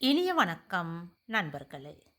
இனிய வணக்கம் நண்பர்களே.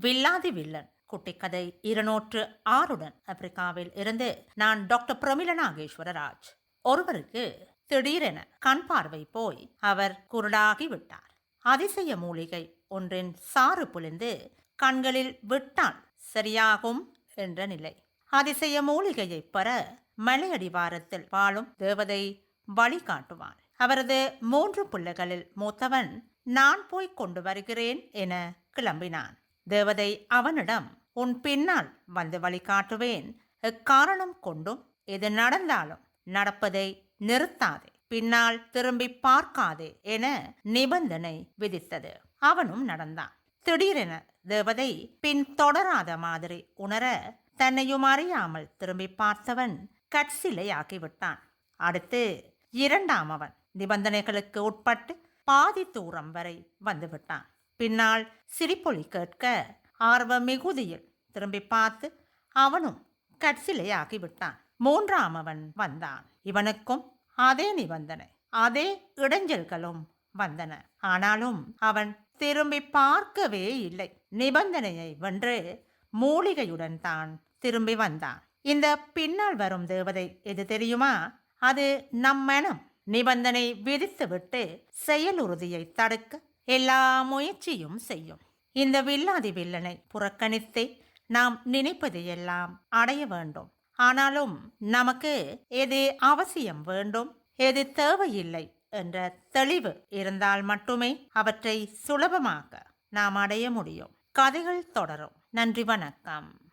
வில்லாதி வில்லன் குட்டிக்கதை இருநூற்று ஆறுடன் ஆப்பிரிக்காவில் இருந்து நான் டாக்டர் பிரமிள நாகேஸ்வரராஜ். ஒருவருக்கு திடீரென கண் பார்வை போய் அவர் குருடாகி விட்டார். அதிசய மூலிகை ஒன்றின் சாறு புலிந்து கண்களில் விட்டால் சரியாகும் என்ற நிலை. அதிசய மூலிகையை பெற மலையடிவாரத்தில் வாழும் தேவதை வழிகாட்டுவான். அவரது மூன்று பிள்ளைகளில் மூத்தவன் நான் போய் கொண்டு வருகிறேன் என கிளம்பினான். தேவதை அவனிடம் உன் பின்னால் வந்து வழிகாட்டுவேன். எக்காரணம் கொண்டும் எது நடந்தாலும் நடப்பதை நிறுத்தாதே. பின்னால் திரும்பி பார்க்காதே என நிபந்தனை விதித்தது. அவனும் நடந்தான். திடீரென தேவதை பின் தொடராத மாதிரி உணர தன்னையும் அறியாமல் திரும்பி பார்த்தவன் கட்சிலையாக்கிவிட்டான் அடுத்து இரண்டாம் அவன். நிபந்தனைகளுக்கு உட்பட்டு பாதி தூரம் வரை வந்துவிட்டான். பின்னால் சிரிப்பொலி கேட்க ஆர்வ மிகுதியில் திரும்பி பார்த்து அவனும் கட்சிலையாகிவிட்டான் மூன்றாம் அவன் வந்தான். இவனுக்கும் அதே நிபந்தனை அதே இடைஞ்சல்களும் வந்தன. ஆனாலும் அவன் திரும்பி பார்க்கவே இல்லை. நிபந்தனையை வென்று மூலிகையுடன் தான் திரும்பி வந்தான். இந்த பின்னால் வரும் தேவதை எது தெரியுமா? அது நம் மனம் நிபந்தனை விதித்துவிட்டு செயலுறுதியை தடுக்க எல்லா முயற்சியும் செய்யும். இந்த வில்லாதி வில்லனை புறக்கணித்தே நாம் நினைப்பது எல்லாம் அடைய வேண்டும். ஆனாலும் நமக்கு எது அவசியம் வேண்டும் எது தேவையில்லை என்ற தெளிவு இருந்தால் மட்டுமே அவற்றை சுலபமாக நாம் அடைய முடியும். கதைகள் தொடரும். நன்றி வணக்கம்.